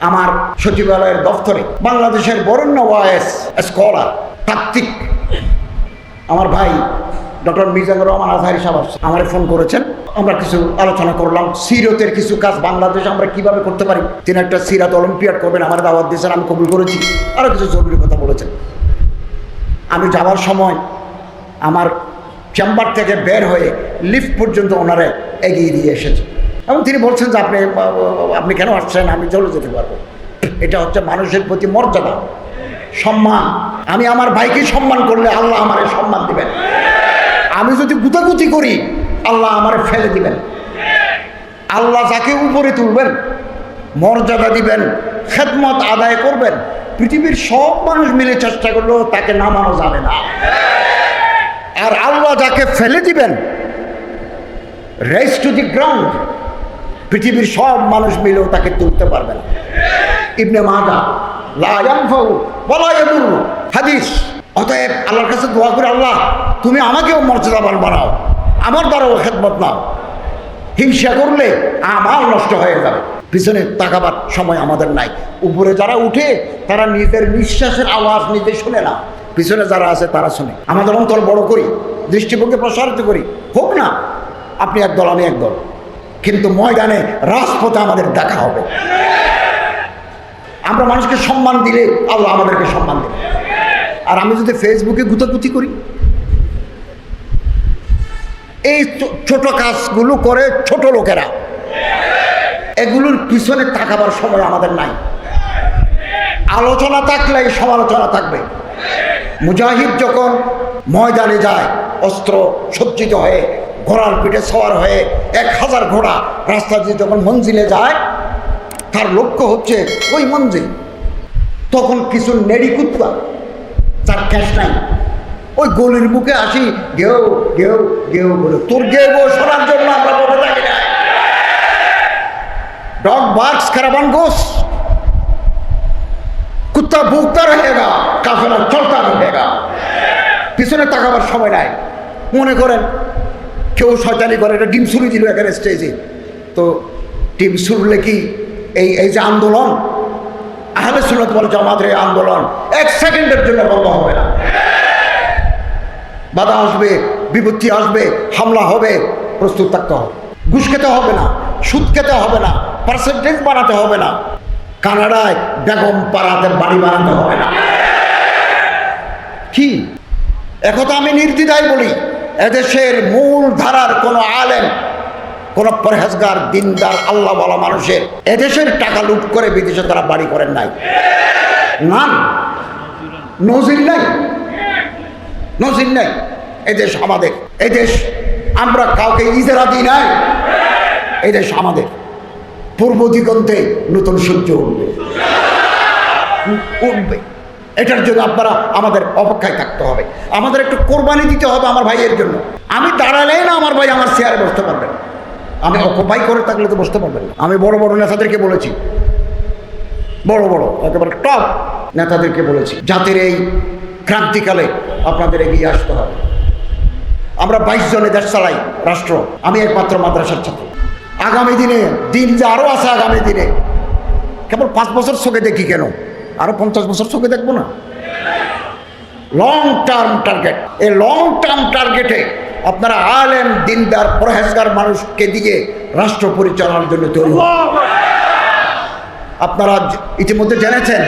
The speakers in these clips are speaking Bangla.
আমার সচিবালয়ের দপ্তরে বাংলাদেশের বরেণ্য ওয়াইস স্কলার, তাত্ত্বিক। আমার ভাই ডক্টর মিজানুর রহমান আজহারি সাহেব। আমারে ফোন করেছেন। আমরা কিছু আলোচনা করলাম, সিরতের কিছু কাজ বাংলাদেশে আমরা কীভাবে করতে পারি? তিনি একটা সিরাত অলিম্পিয়াড করবেন, আমার দাওয়াত দিয়েছেন, আমি কবুল করেছি। আরও কিছু জরুরি কথা বলেছেন। আমি যাওয়ার সময় আমার চেম্বার থেকে বের হয়ে লিফট পর্যন্ত ওনারা এগিয়ে দিয়ে এসেছে। এবং তিনি বলছেন যে আপনি আপনি কেন আসছেন? আমি চলে যেতে পারব। এটা হচ্ছে মানুষের প্রতি মর্যাদা, সম্মান। আমি আমার ভাইকে সম্মান করলে আল্লাহ আমারে সম্মান দিবেন। আমি যদি গুতাগুতি করি, আল্লাহ আমারে ফেলে দিবেন। আল্লাহ যাকে উপরে তুলবেন, মর্যাদা দিবেন, খেদমত আদায় করবেন, পৃথিবীর সব মানুষ মিলে চেষ্টা করলেও তাকে নামানো যাবে না। আর আল্লাহ যাকে ফেলে দিবেন রেস টু দি গ্রাউন্ড পৃথিবীর সব মানুষ মিলেও তাকে তুলতে পারবে না। ইবনে মাদা হাদিস, অতএব আল্লাহর কাছে দোয়া করে, আল্লাহ, তুমি আমাকেও মর্যাদাবান বানাও, আমার দ্বারাও খেদমত নাও। হিংসা করলে আমার নষ্ট হয়ে যাবে। পিছনে তাকাবার সময় আমাদের নাই। উপরে যারা উঠে, তারা নিজের নিঃশ্বাসের আওয়াজ নিজে শুনে না। পিছনে যারা আছে, তারা শুনে। আমাদের অন্তর বড় করি, দৃষ্টিভঙ্গি প্রসারিত করি। হোক না, আপনি একদল, আমি একদল। কিন্তু ময়দানে রাজপথে আমাদের দেখা হবে। আমরা মানুষকে সম্মান দিলে আল্লাহ আমাদেরকে সম্মান দেবে। আর আমি যদি ফেসবুকে গুতাগুতি করি, এই ছোট কাজগুলো করে ছোট লোকেরা, এগুলোর পিছনে তাকাবার সময় আমাদের নাই। আলোচনা থাকলে সমালোচনা থাকবে। মুজাহিদ যখন ময়দানে যায়, অস্ত্র সজ্জিত হয়ে ঘোড়ার পিঠে সওয়ার হয়ে এক হাজার ঘোড়া রাস্তা দিয়ে যখন মঞ্জিলে যায়, তার লক্ষ্য হচ্ছে ওই মঞ্জিল। তখন কিছু নেড়ি কুত্তা তার ক্যাশ নাই। ওই গলির মুখে আসি, ঘেউ গেও গেও বলে, তোর গেব সরার জন্য আমরা বলে থাকি না। ডগ বাক্স খারাপান ঘোষ কুত্তা ভুগতা রহেগা কাফেলার চলতা রহেগা পিছনে তাকাবার সময় নাই। মনে করেন কেউ শয়তানি করে, এটা ডিম ছুরি দিল এখানে স্টেজে তো ডিম ছুড়লে কি এই এই যে আন্দোলন? আহলে সুন্নত বলে জামাতের এই আন্দোলন এক সেকেন্ডের জন্য বন্ধ হবে না। বাধা আসবে, বিপত্তি আসবে, হামলা হবে, প্রস্তুত থাকতে হবে। ঘুষ খেতে হবে না, সুদ খেতে হবে না পার্সেন্টেজ বানাতে হবে না। কানাডায় বেগম পাড়াতে বাড়ি বানাতে হবে না। কি? একথা আমি নির্দ্বিধায় বলি। এদেশের মূল ধারার কোনো আলেম, কোনো পরহেজগার, দিনদার আল্লাহ বলা মানুষের এদেশের টাকা লুট করে বিদেশে তারা বাড়ি করেন নাই। না নজির নাই। নজির নাই। এদেশ আমাদের। এদেশ আমরা কাউকে ইজারা দিই নাই। এদেশ আমাদের। পূর্ব দিগন্তে নতুন সূর্য উঠবে। উঠবে। এটার জন্য আপনারা আমাদের অপেক্ষায় থাকতে হবে। আমাদের একটু কোরবানি দিতে হবে আমার ভাইয়ের জন্য। আমি দাঁড়ালে না আমার ভাই আমার চেয়ারে বসতে পারবেন আমি অকুপাই করে থাকলে তো বসতে পারবেন আমি বড় বড় নেতাদেরকে বলেছি। বড় বড়, একেবারে টপ নেতাদেরকে বলেছি জাতির এই ক্রান্তিকালে আপনাদের এগিয়ে আসতে হবে। আমরা বাইশ জনে দেশ চালাই, রাষ্ট্র। আমি একমাত্র মাদ্রাসার ছাত্র। আগামী দিনে দিন যে আরও আছে আগামী দিনে। কেবল পাঁচ বছর চোখে দেখি কেন? আরও পঞ্চাশ বছর চোখে দেখব না? লং টার্ম টার্গেট এই লং টার্ম টার্গেটে আপনারা আলেম, দিনদার, পরহেজগার মানুষকে দিয়ে রাষ্ট্র পরিচালনার জন্য তৈরি আপনারা ইতিমধ্যে জেনেছেন।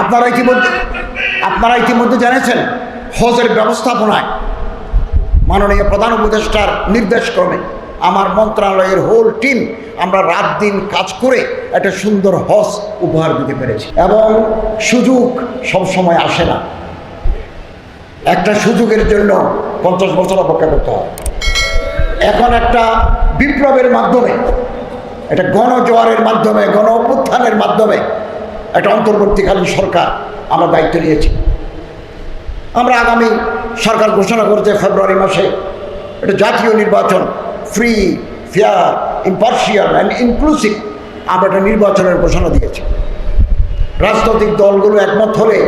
আপনারা ইতিমধ্যে আপনারা ইতিমধ্যে জেনেছেন হজের ব্যবস্থাপনায় মাননীয় প্রধান উপদেষ্টার নির্দেশক্রমে আমার মন্ত্রণালয়ের হোল টিম আমরা রাত দিন কাজ করে একটা সুন্দর হজ উপহার দিতে পেরেছি। এবং সুযোগ সবসময় আসে না। একটা সুযোগের জন্য পঞ্চাশ বছর অপেক্ষা করতে হয়। এখন একটা বিপ্লবের মাধ্যমে, একটা গণজোয়ারের মাধ্যমে, গণ অভ্যুত্থানের মাধ্যমে একটা অন্তর্বর্তীকালীন সরকার আমরা দায়িত্ব নিয়েছি। আমরা আগামী সরকার ঘোষণা করেছে ফেব্রুয়ারি মাসে এটা জাতীয় নির্বাচন free fair impartial and inclusive আমরা একটা নির্বাচনের ঘোষণা দিয়েছি। রাজনৈতিক দলগুলো একমত হলে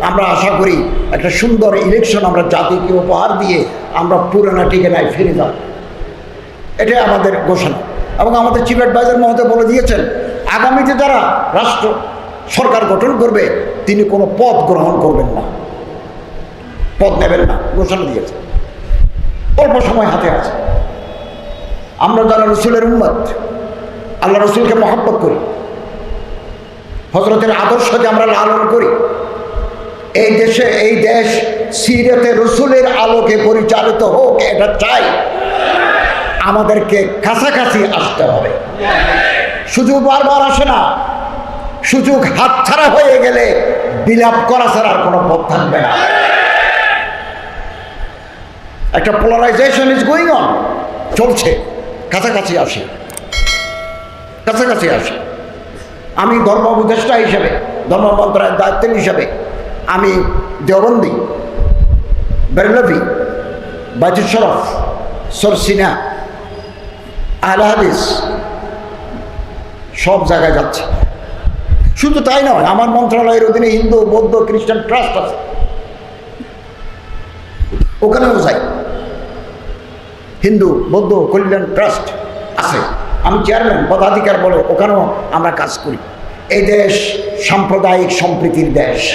আমরা আশা করি একটা সুন্দর ইলেকশন আমরা জাতিকে উপহার দিয়ে আমরা পুরানা ঠিকানায় ফিরে যাব। এটাই আমাদের ঘোষণা। এবং আমাদের চিফ অ্যাডভাইজার মহোদয় বলে দিয়েছেন, আগামীতে যারা রাষ্ট্র সরকার গঠন করবে, তিনি কোনো পদ গ্রহণ করবেন না। পদ নেবেন না, ঘোষণা দিয়েছে অল্প সময় হাতে আছে। আমরা যারা রসুলের উন্মত আল্লাহ রসুলকে মহব্বত করি হজরতের আদর্শকে আমরা লালন করি। এই দেশে, এই দেশ সিরতে রসুলের আলোকে পরিচালিত হোক, এটা চাই। আমাদেরকে কাছাকাছি আসতে হবে। সুযোগ বারবার আসে না। সুযোগ হাতছাড়া হয়ে গেলে বিলাপ করা ছাড়া আর কোনো পথ থাকবে না। একটা পোলারাইজেশন ইজ গোয়িং অন চলছে। কাছাকাছি আসে। কাছাকাছি আসে। আমি ধর্ম উপদেষ্টা হিসেবে, ধর্ম মন্ত্রণালয়ের দায়িত্বের হিসেবে আমি দেওবন্দি, বেরলভি বাজুর শরফ সরসিনা আহলে হাদিস সব জায়গায় যাচ্ছে। শুধু তাই নয়, আমার মন্ত্রণালয়ের অধীনে হিন্দু, বৌদ্ধ, খ্রিস্টান ট্রাস্ট আছে। ওখানেও যাই। হিন্দু, বৌদ্ধ, কল্যাণ, ট্রাস্ট আছে। আমি চেয়ারম্যান, পদাধিকার বলে ওখানেও আমরা কাজ করি। এই দেশ সাম্প্রদায়িক সম্প্রীতির দেশ।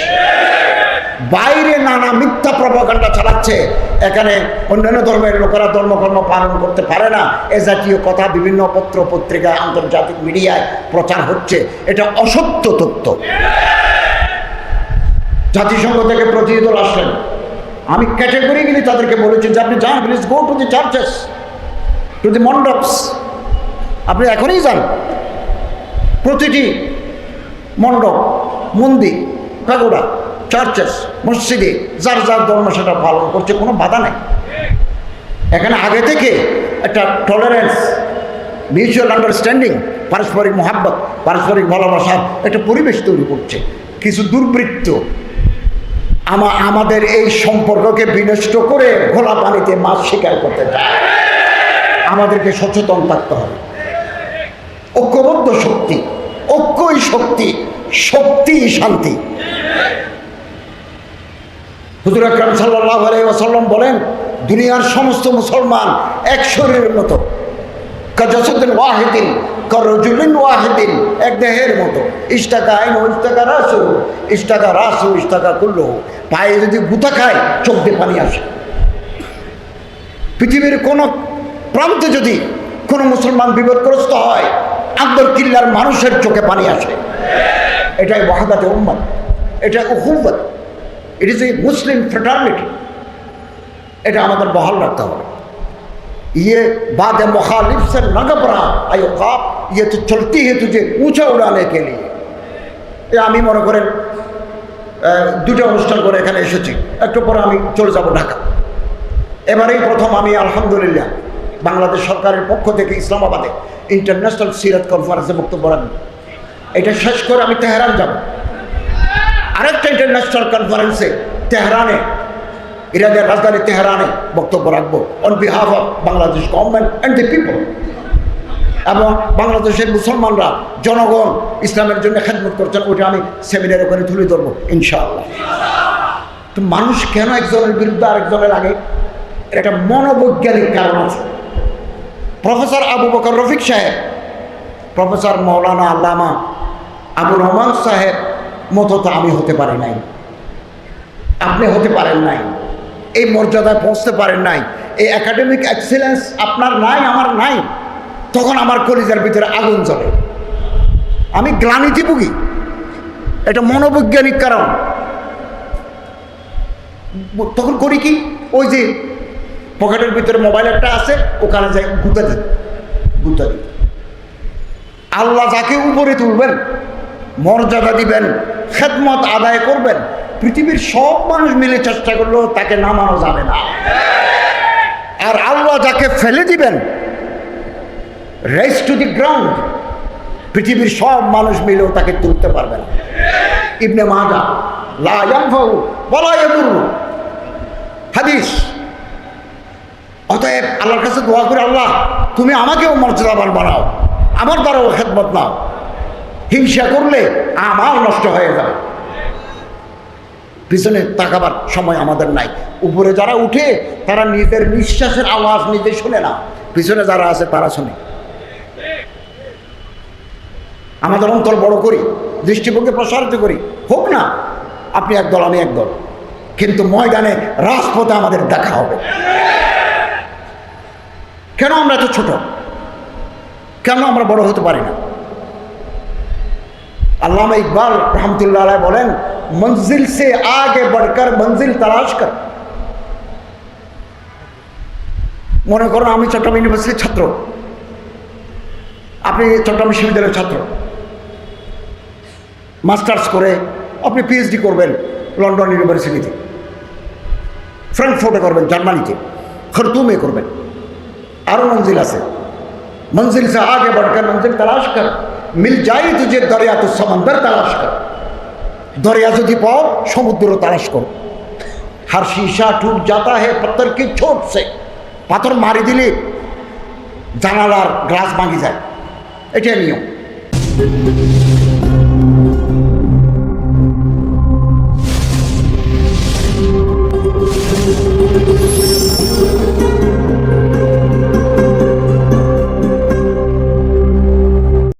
বাইরে নানা মিথ্যা প্রভাকাণ্ডা চালাচ্ছে। এখানে অন্যান্য ধর্মের লোকেরা ধর্মকর্ম পালন করতে পারে না। এ জাতীয় কথা বিভিন্ন পত্র পত্রিকায় আন্তর্জাতিক মিডিয়ায় প্রচার হচ্ছে। এটা অসত্য তথ্য। জাতিসংঘ থেকে প্রতিনিধি দল আসলেন। আমি ক্যাটেগরিগুলি তাদেরকে বলেছি যে আপনি যান please go to the churches to the mandaps আপনি এখনই যান। প্রতিটি মণ্ডপ, মন্দির প্যাগোডা চার্চেস মসজিদে, যার যার ধর্ম সেটা পালন করছে, কোনো বাধা নেই। এখানে আগে থেকে একটা টলারেন্স মিউচুয়াল আন্ডারস্ট্যান্ডিং পারস্পরিক মহাব্বত, পারস্পরিক ভালোবাসার একটা পরিবেশ তৈরি করছে। কিছু দুর্বৃত্ত আমা আমাদের এই সম্পর্ককে বিনষ্ট করে ঘোলা পানিতে মাছ শিকার করতে চায়। আমাদেরকে সচেতন থাকতে হবে। ঐক্যবদ্ধ শক্তি, ঐক্যই শক্তি শক্তি শান্তি। হুজুর আকরাম সাল্লাহ আলাইসাল্লাম বলেন, দুনিয়ার সমস্ত মুসলমান এক শরীরের মতো। কাজাসুদ্দিন ওয়াহিদিন করজুলিন ওয়াহিদিন, এক দেহের মতো। ইস্টাকা আইন ইস্টাকা রাসু ইস্টাকা রাসু ইস্টাকা কুল্লু পায়ে যদি গুতা খায়, চোখ দিয়ে পানি আসে। পৃথিবীর কোনো প্রান্তে যদি কোনো মুসলমান বিপদগ্রস্ত হয় আব্দুল কিল্লার মানুষের চোখে পানি আসে। এটাই ওয়াহাদাতে উম্মত। এটা উহুব্বত it is a Muslim fraternity এটা আমাদের বহাল রাখতে হবে। ये बाद मुखालिफ से न घबरा आयो काप ये तो चलती है तुझे ऊंचा उड़ाने के लिए এ আমি মনে করেন আহ, দুটো অনুষ্ঠান করে এখানে এসেছি একটু পরে আমি চলে যাব ঢাকা এবারেই প্রথম আমি আলহামদুলিল্লাহ বাংলাদেশ সরকারের পক্ষ থেকে ইসলামাবাদে ইন্টারন্যাশনাল সিরাত কনফারেন্সে বক্তব্য রাখবো এটা শেষ করে আমি তেহরান যাব আরেকটা ইন্টারন্যাশনাল কনফারেন্সে তেহরানে ইরানের রাজধানী তেহরানে বক্তব্য রাখব। On behalf of Bangladesh government and the people এবং বাংলাদেশের মুসলমানরা, জনগণ ইসলামের জন্য খেদমত করছেন ওইটা আমি সেমিনারে করে তুলে ধরবো, ইনশাআল্লাহ। তো মানুষ কেন একজনের বিরুদ্ধে আরেকজনের আগে? একটা মনোবৈজ্ঞানিক কারণ আছে। প্রফেসর আবু বকর রফিক সাহেব, প্রফেসর মৌলানা আল্লামা আবু রহমান সাহেব মতো তো আমি হতে পারি নাই। আপনি হতে পারেন নাই। এই মর্যাদায় পৌঁছতে পারেন নাই। এই একাডেমিক এক্সেলেন্স আপনার নাই, আমার নাই। তখন আমার কলিজার ভিতরে আগুন জ্বলে। আমি গ্লানিতে ভুগি। এটা মনোবৈজ্ঞানিক কারণ। তখন করি কি? ওই যে পকেটের ভিতরে মোবাইল একটা আছে, ওখানে যাই গুতা দিই। গুতা দিই। আল্লাহ যাকে উপরে তুলবেন, মর্যাদা দিবেন, খেদমত আদায় করবেন পৃথিবীর সব মানুষ মিলে চেষ্টা করলেও তাকে নামানো যাবে না। আর আল্লাহ যাকে ফেলে দিবেন রেস টু দি গ্রাউন্ড পৃথিবীর সব মানুষ মিলেও তাকে তুলতে পারবে না। ইবনে হাদিস, অতএব আল্লাহর কাছে দোয়া করে, আল্লাহ, তুমি আমাকেও মর্যাদাবান বানাও, আমার দ্বারাও খেদমত নাও। হিংসা করলে আমার নষ্ট হয়ে যাবে। পিছনে তাকাবার সময় আমাদের নাই। উপরে যারা উঠে, তারা নিজের নিঃশ্বাসের আওয়াজ নিজে শুনে না। পিছনে যারা আছে, তারা শুনে। আমাদের অন্তর বড় করি, দৃষ্টিভঙ্গি প্রসারিত করি। হোক না, আপনি একদল আমি একদল কিন্তু ময়দানে, রাজপথে আমাদের দেখা হবে। কেন আমরা এত ছোট? কেন আমরা বড় হতে পারি না? আল্লামা ইকবাল রহমতুল্লাহ আলাই বলেন মঞ্জিল সে আগে बढ़कर মঞ্জিল তালাশ কর মনে করুন আমি চট্টগ্রাম ইউনিভার্সিটির ছাত্র আপনি চট্টগ্রাম বিশ্ববিদ্যালয়ের ছাত্র মাস্টার্স করে আপনি পিএইচডি করবেন লন্ডন ইউনিভার্সিটিতে ফ্রাঙ্কফোর্টে করবেন জার্মানিতে খরতুমে করবেন আরও মঞ্জিল আছে मंजिल से आगे बढ़कर मंजिल तलाश कर मिल जाए तुझे दरिया तो समंदर तलाश कर दरिया যদি পাও সমুদ্র তালাশ করো हर शीशा टूट जाता है पत्थर की चोट से পাথর মারি দিলে জানালার গ্লাস ভাঙি যায় এটাই নিয়ম